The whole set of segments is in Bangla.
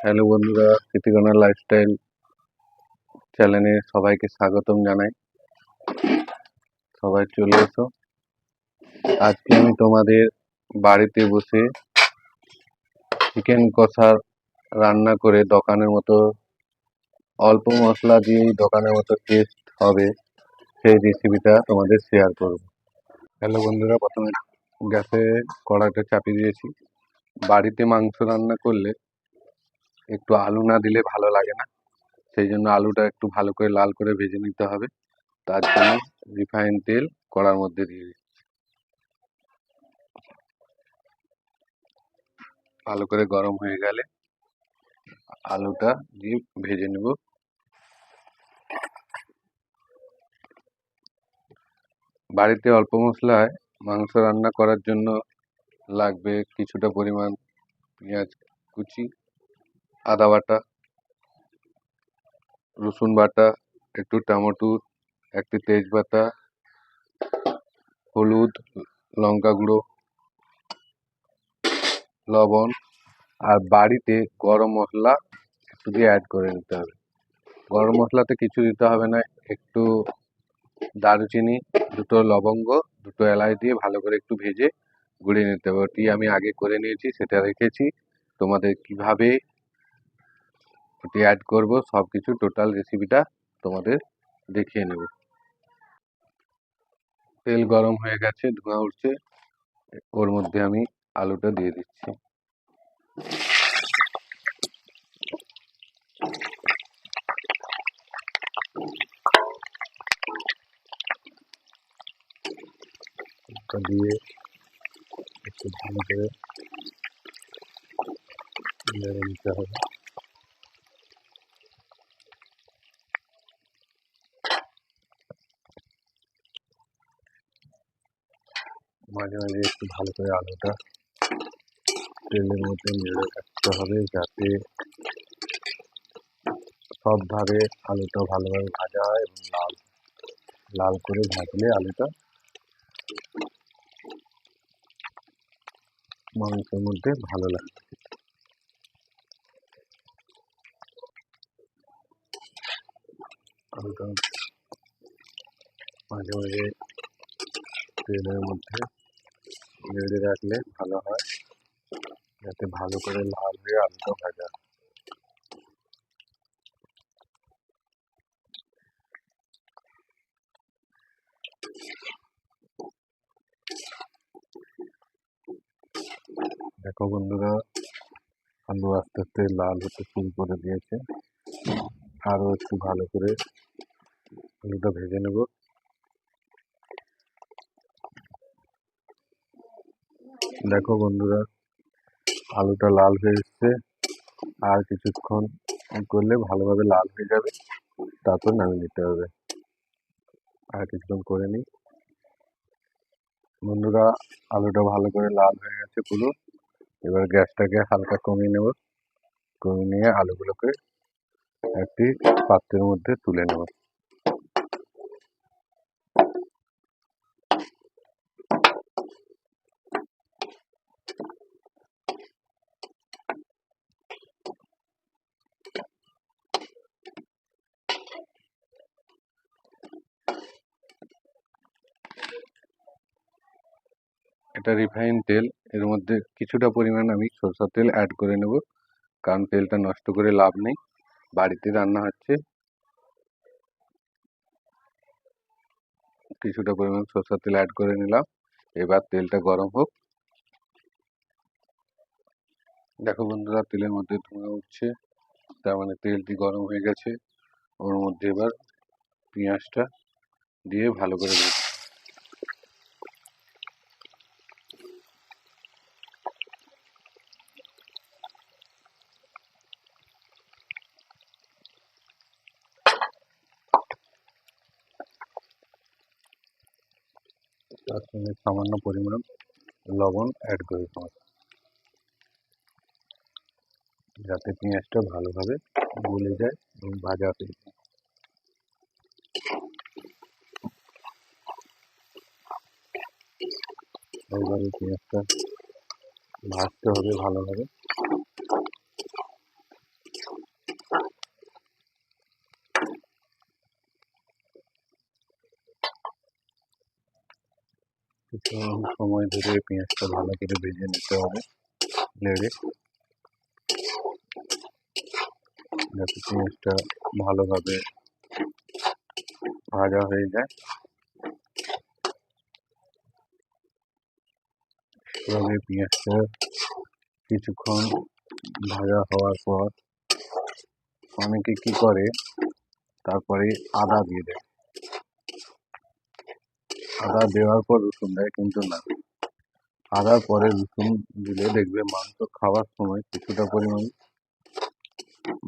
হ্যালো বন্ধুরা কৃতিকণা লাইফস্টাইল চ্যানেলে সবাইকে স্বাগতম জানাই। সবাই চলে এসো। আজকে আমি তোমাদের বাড়িতে বসে চিকেন কষা রান্না করে দোকানের মতো অল্প মশলা দিয়েই দোকানের মতো টেস্ট হবে সেই রেসিপিটা তোমাদের শেয়ার করব। হ্যালো বন্ধুরা, প্রথমে গ্যাসে কড়াইটা চাপিয়ে দিয়েছি। বাড়িতে মাংস রান্না করলে একটু আলু না দিলে ভালো লাগে না। সেই জন্য আলুটা একটু ভালো করে লাল করে ভেজে নিতে হবে। তার জন্য রিফাইন তেল কড়ার মধ্যে দিয়ে দিচ্ছি। ভালো করে গরম হয়ে গেলে আলুটা দিয়ে ভেজে নেব। বাড়িতে অল্প মশলায় মাংস রান্না করার জন্য লাগবে কিছুটা পরিমাণ পেঁয়াজ কুচি আদা বাটা, রসুন বাটা, একটু টমেটো একটি তেজপাতা, হলুদ, লঙ্কা গুঁড়ো, লবণ আর বাড়িতে গরম মশলা একটু দিয়ে অ্যাড করে নিতে হবে। গরম মশলাতে কিছু দিতে হবে না, একটু দারুচিনি, দুটো লবঙ্গ, দুটো এলাচ দিয়ে ভালো করে একটু ভেজে গুঁড়িয়ে নিতে হবে। ওটি আমি আগে করে নিয়েছি, সেটা রেখেছি। তোমাদের কীভাবে ওটি অ্যাড করব সব কিছু টোটাল রেসিপিটা তোমাদের দেখিয়ে নেব। তেল গরম হয়ে গেছে, ধোঁয়া উঠছে, ওর মধ্যে আমি আলুটা দিয়ে দিচ্ছি। দিয়ে ভালো করে নিতে হবে। মাঝে মাঝে একটু ভালো করে আলুটা তেলের মধ্যে নেড়ে রাখতে হবে যাতে সবভাবে আলুটা ভালোভাবে ভাজা হয় এবং লাল লাল করে ভাজলে আলুটা মাংসের মধ্যে ভালো লাগবে। আলুটা মাঝে মাঝে তেলের মধ্যে নেড়ে রাখলে ভালো হয়। যাতে ভালো করে লাল হয়ে আলুটা ভাজা। দেখো বন্ধুরা, আলু আস্তে আস্তে লাল হতে শুরু করে দিয়েছে। আরও একটু ভালো করে আলুটা ভেজে নেব। দেখো বন্ধুরা, আলুটা লাল হয়ে এসছে। আর কিছুক্ষণ করলে ভালোভাবে লাল হয়ে যাবে। তারপর নামিয়ে নিতে হবে। আর কিছুক্ষণ করে নিই। বন্ধুরা, আলুটা ভালো করে লাল হয়ে গেছে পুরো। এবার গ্যাসটাকে হালকা কমিয়ে নেব। কমিয়ে নিয়ে আলুগুলোকে একটি পাত্রের মধ্যে তুলে নেব। এটা রিফাইন তেল, এর মধ্যে কিছুটা পরিমাণ আমি সরষের তেল অ্যাড করে নেব, কারণ তেলটা নষ্ট করে লাভ নেই। বাড়িতে রান্না হচ্ছে। কিছুটা পরিমাণ সরষের তেল অ্যাড করে নিলাম। এবার তেলটা গরম হোক। দেখো বন্ধুরা, তেলের মধ্যে ধোঁয়া উঠছে, তার মানে তেলটি গরম হয়ে গেছে। ওর মধ্যে এবার পেঁয়াজটা দিয়ে ভালো করে ভেজে তার সঙ্গে সামান্য পরিমাণ লবণ অ্যাড করে দিতে যাতে পেঁয়াজটা ভালোভাবে গলে যায় এবং ভাজা হয়ে যায়। পেঁয়াজটা ভাজতে হবে ভালোভাবে। সময় ধরে পেঁয়াজটা ভালো করে ভেজে নিতে হবে। নেড়ে। যাতে পেঁয়াজটা ভালোভাবে ভাজা হয়ে যায়। এভাবে পেঁয়াজটা কিছুক্ষণ ভাজা হওয়ার পর অনেকে কি করে, তারপরে আদা দিয়ে দেয়। আদা দেওয়ার পর রসুন দেয়, কিন্তু না। আদার পরে রসুন দিলে দেখবে মাংস খাওয়ার সময় কিছুটা পরিমাণ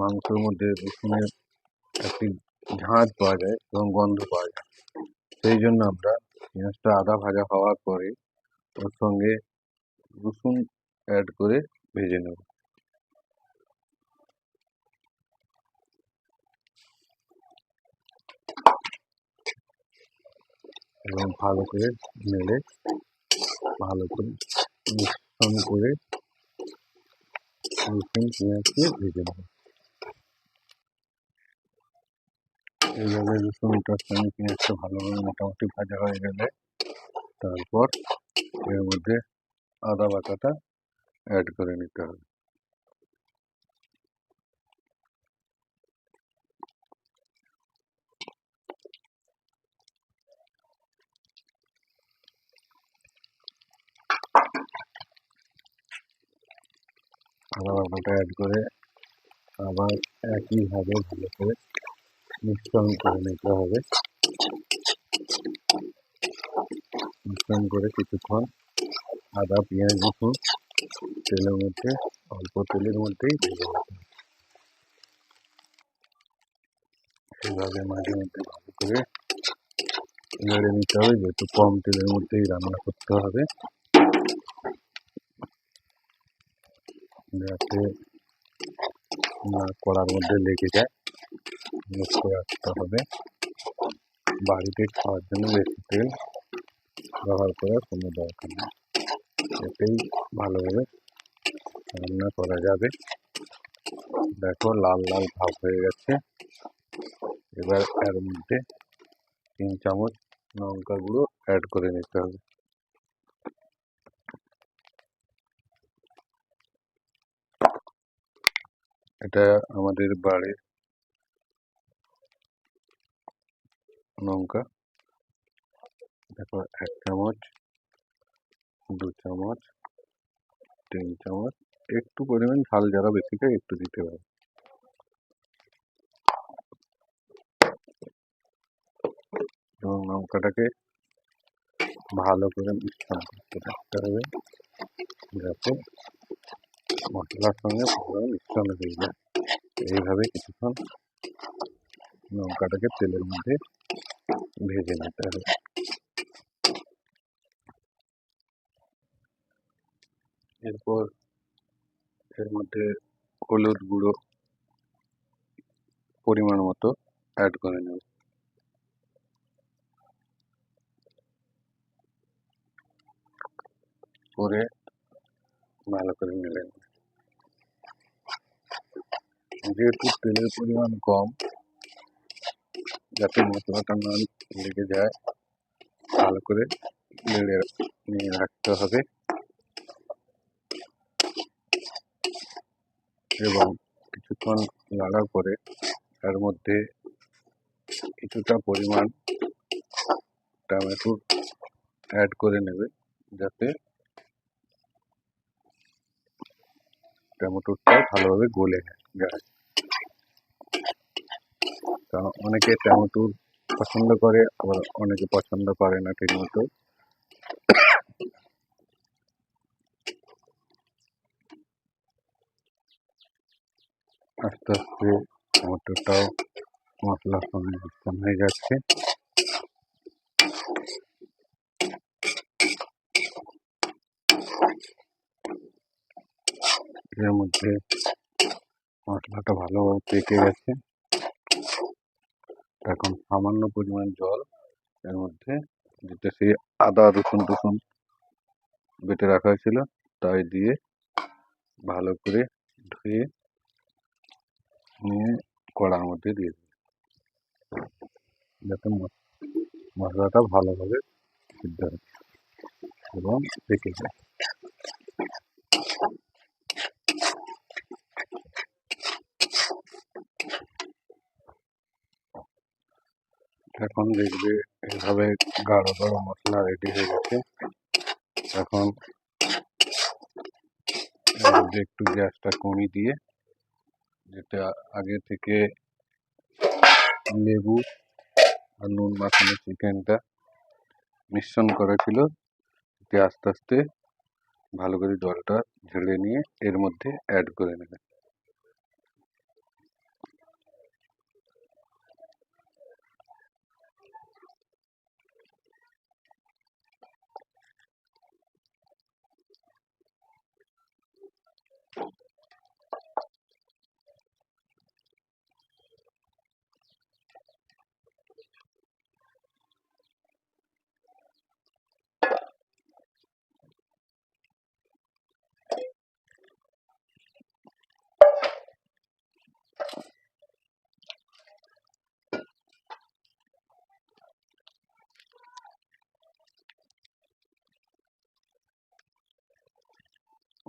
মাংসের মধ্যে রসুনের একটি ঝাঁজ পাওয়া যায় এবং গন্ধ পাওয়া যায়। সেই জন্য আমরা পেঁয়াজটা আদা ভাজা হওয়ার পরে ওর সঙ্গে রসুন অ্যাড করে ভেজে নেব। এবং ভালো করে নেড়ে ভালো করে মিশ্রণ করে রসুন, পেঁয়াজকে ভেজে নেব। এইভাবে রসুনটার সঙ্গে পেঁয়াজটা ভালোভাবে মোটামুটি ভাজা হয়ে গেলে তারপর এর মধ্যে আদা বাটাটা অ্যাড করে নিতে হবে। আদা বাটাটা অ্যাড করে আবার একইভাবে ভালো করে মিশ্রণ করে নিতে হবে। মিশ্রণ করে কিছুক্ষণ আদা, পেঁয়াজ, রসুন তেলের মধ্যে, অল্প তেলের মধ্যেই ভেজে নিতে সেভাবে মাঝে মধ্যে ভালো করে নিতে হবে, যেহেতু কম তেলের মধ্যেই রান্না করতে হবে। যাতে না, কড়ার মধ্যে লেগে যায়। লক্ষ্য রাখতে হবে। বাড়িতে খাওয়ার জন্য বেশি তেল ব্যবহার করার কোনো দরকার নেই। এতেই ভালোভাবে রান্না করা যাবে। দেখো, লাল লাল ভাব হয়ে গেছে। এবার এর মধ্যে তিন চামচ লঙ্কা গুঁড়ো অ্যাড করে নিতে হবে। এটা আমাদের বাড়ির লঙ্কা দেখো, এক চামচ, দু চামচ, তিন চামচ, একটু পরিমাণ ঝাল যারা বেশি খায় একটু দিতে পারে এবং লঙ্কাটাকে ভালো করে মিশ্রণ করতে রাখতে হবে। যাতে মশলার সঙ্গে মিশ্রণ হয়ে যায় এইভাবে কিছুক্ষণ লঙ্কাটাকে তেলের মধ্যে ভেজে নিতে হবে। এরপর এর মধ্যে হলুদ গুঁড়ো পরিমাণ মতো অ্যাড করে নেব। করে ভালো করে নেড়ে নেব। যেহেতু তেলের পরিমাণ কম যাতে মশলাটা না লেগে যায়। ভালো করে নেড়ে নিয়ে রাখতে হবে। এবং কিছুক্ষণ লাগার পরে তার মধ্যে কিছুটা পরিমাণ টমেটো অ্যাড করে নেবে, যাতে টমেটোটা ভালোভাবে গলে যায় কারণ অনেকে টমেটো পছন্দ করে, আবার অনেকে পছন্দ করে না ঠিক মতো আস্তে আস্তে টমেটোটাও মশলার সঙ্গে মিশ্রণ হয়ে যাচ্ছে। এর মধ্যে মশলাটা ভালোভাবে পেকে গেছে। এখন সামান্য পরিমাণ জল এর মধ্যে যেটা সেই আদা, রসুন, টসুন বেটে রাখা হয়েছিল, তাই দিয়ে ভালো করে ধুয়ে নিয়ে কড়ার মধ্যে দিয়ে দেবে যাতে মশলাটা ভালোভাবে সিদ্ধ হয় এবং পেকে যায়। এখন দেখবে এভাবে গাঢ় গাঢ় মশলা রেডি হয়ে গেছে। এখন একটু গ্যাসটা কমিয়ে দিয়ে, যেটা আগে থেকে লেবু আর নুন মাখানো চিকেনটা মিশ্রণ করা ছিল এতে আস্তে আস্তে ভালো করে জলটা ঝেড়ে নিয়ে এর মধ্যে অ্যাড করে নেবে।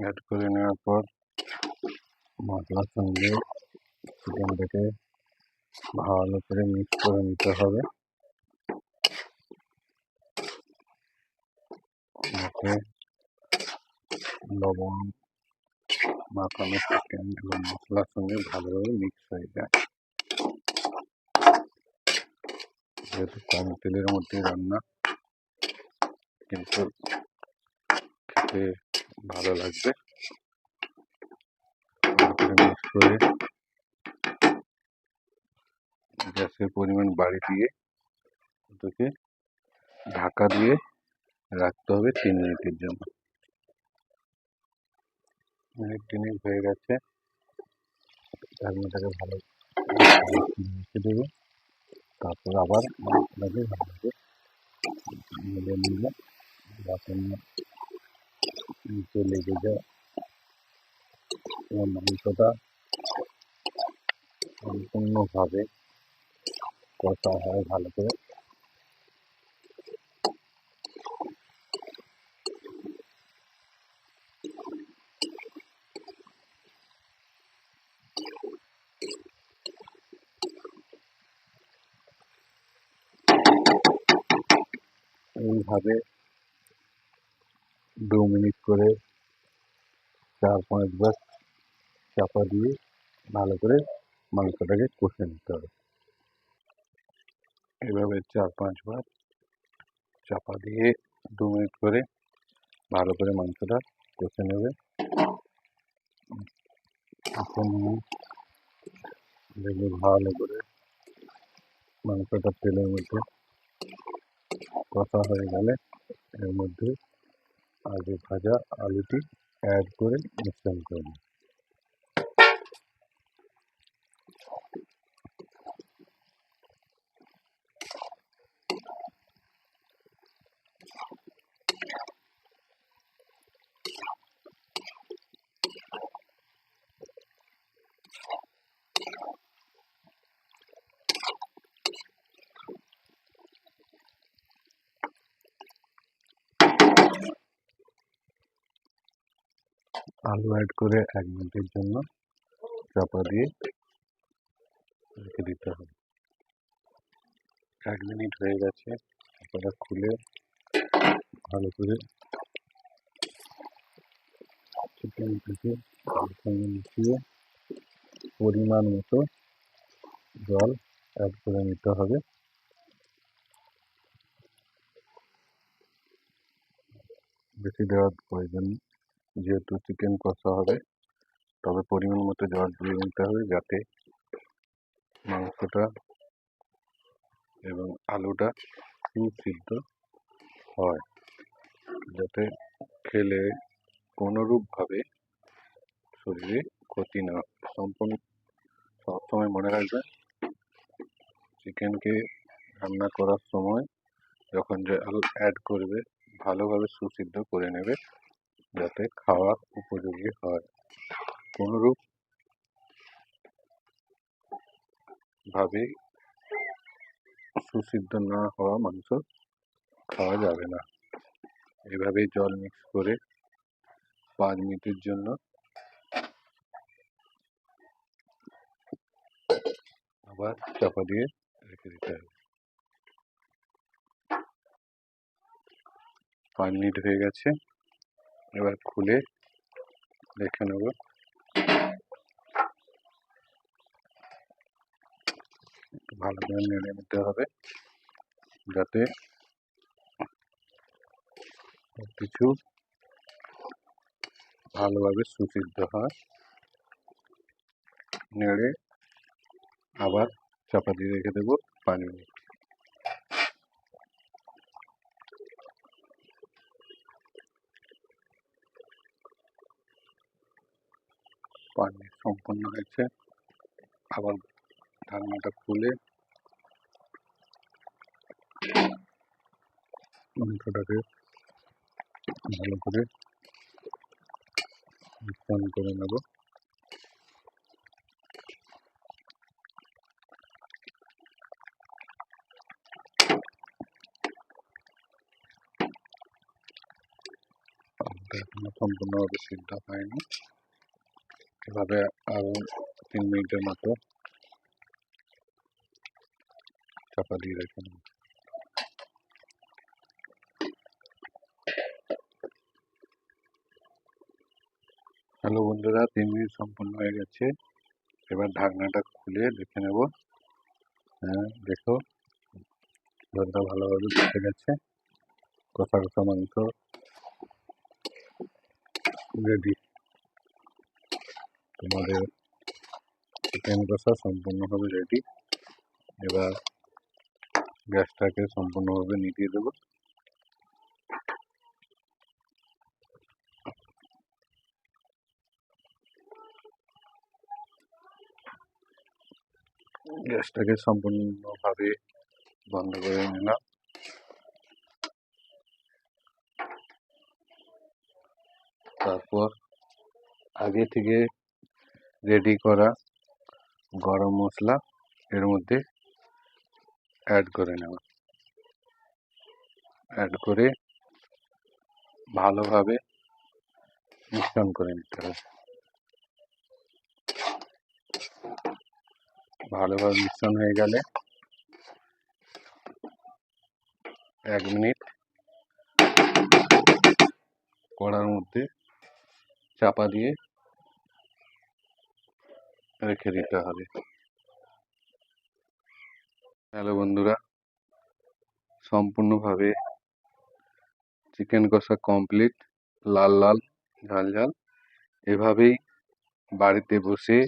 অ্যাড করে নেওয়ার পর মশলার সঙ্গে চিকেনটাকে ভালো করে মিক্স করে নিতে হবে। যাতে লবণ মাখানো চিকেন এবং মশলার সঙ্গে ভালোভাবে মিক্স হয়ে যায়। যেহেতু কম তেলের মধ্যে রান্না, কিন্তু খেতে ভালো লাগবে গ্যাসের পরিমাণ বাড়ি দিয়ে ওটাকে ঢাকা দিয়ে রাখতে হবে তিন মিনিটের জন্য। মিনিট তিনেক হয়ে গেছে। ঢাকনাটাকে ভালো মিশে দেবে। তারপর আবার মশলাকে ভালোভাবে মিলে না নিচে লেগে যায় মাংসটা সম্পূর্ণভাবে কষা হয় ভালো করে দু মিনিট করে চার পাঁচবার চাপা দিয়ে ভালো করে মাংসটাকে কষে নিতে হবে। এভাবে চার পাঁচবার চাপা দিয়ে দু মিনিট করে ভালো করে মাংসটা কষে নেবে। এখন দেখবে ভালো করে মাংসটা তেলের মধ্যে কষা হয়ে গেলে এর মধ্যে আগে ভাজা আলুটি অ্যাড করে মিশ্রণ করে আলু অ্যাড করে এক মিনিটের জন্য চাপা দিয়ে রেখে দিতে হবে। এক মিনিট হয়ে গেছে, চাপাটা খুলে ভালো করে চিকেনটাকে সঙ্গে মিশিয়ে পরিমাণ মতো জল অ্যাড করে নিতে হবে। বেশি দেওয়ার প্রয়োজন নেই। যেহেতু চিকেন কষা হবে, তবে পরিমাণ মতো জল দিয়ে নিতে হবে যাতে মাংসটা এবং আলুটা সুসিদ্ধ হয়। যাতে খেলে কোনোরূপভাবে শরীরে ক্ষতি না সম্পূর্ণ সবসময় মনে রাখবেন, চিকেনকে রান্না করার সময় যখন জল অ্যাড করবে, ভালোভাবে সুসিদ্ধ করে নেবে। যাতে খাওয়ার উপযোগী হয়। কোনোরূপ ভাবে সুসিদ্ধ না হওয়া মাংস খাওয়া যাবে না। এভাবে জল মিক্স করে পাঁচ মিনিটের জন্য আবার চাপা দিয়ে রেখে দিতে হবে। পাঁচ মিনিট হয়ে গেছে। এবার খুলে দেখে নেব ভালো করে নেড়ে নিতে হবে যাতে কিছু ভালোভাবে সুসিদ্ধ হয় নেড়ে আবার চাপা দিয়ে রেখে দেবো মিনিট পাঁচ মিনিট সম্পন্ন হয়েছে। আবার ঢাকনাটা খুলে মাংসটাকে ভালো করে মিশ্রণ করে নেব। সম্পূর্ণভাবে সিদ্ধ হয়নি। এভাবে আরও তিন মিনিটের মতো চাপা দিয়ে রেখে হ্যালো বন্ধুরা, তিন মিনিট সম্পূর্ণ হয়ে গেছে। এবার ঢাকনাটা খুলে দেখে নেব। হ্যাঁ দেখো ঝোলটা ভালোভাবে ফুটে গেছে। কষা কষা মাংস রেডি তোমাদের চিকেন কষা সম্পূর্ণভাবে রেডি এবার গ্যাসটাকে সম্পূর্ণভাবে নিভিয়ে দেবো। গ্যাসটাকে সম্পূর্ণভাবে বন্ধ করে নিলাম। তারপর আগে থেকে রেডি করা গরম মশলা এর মধ্যে অ্যাড করে নেওয়া অ্যাড করে ভালোভাবে মিশ্রণ করে নিতে হবে। ভালোভাবে মিশ্রণ হয়ে গেলে এক মিনিট কড়ার মধ্যে চাপা দিয়ে রেখে দিতে হবে। হ্যালো বন্ধুরা। সম্পূর্ণভাবে চিকেন কষা কমপ্লিট লাল লাল, ঝাল ঝাল। এভাবেই বাড়িতে বসে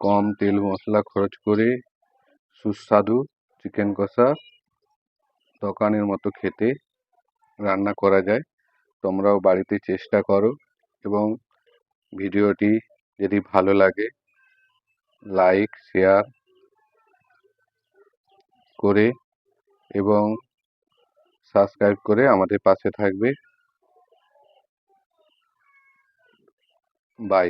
কম তেল মশলা খরচ করে সুস্বাদু চিকেন কষা দোকানের মতো খেতে রান্না করা যায়। তোমরাও বাড়িতে চেষ্টা করো এবং ভিডিওটি যদি ভালো লাগে লাইক শেয়ার করে এবং সাবস্ক্রাইব করে আমাদের পাশে থাকবে। বাই।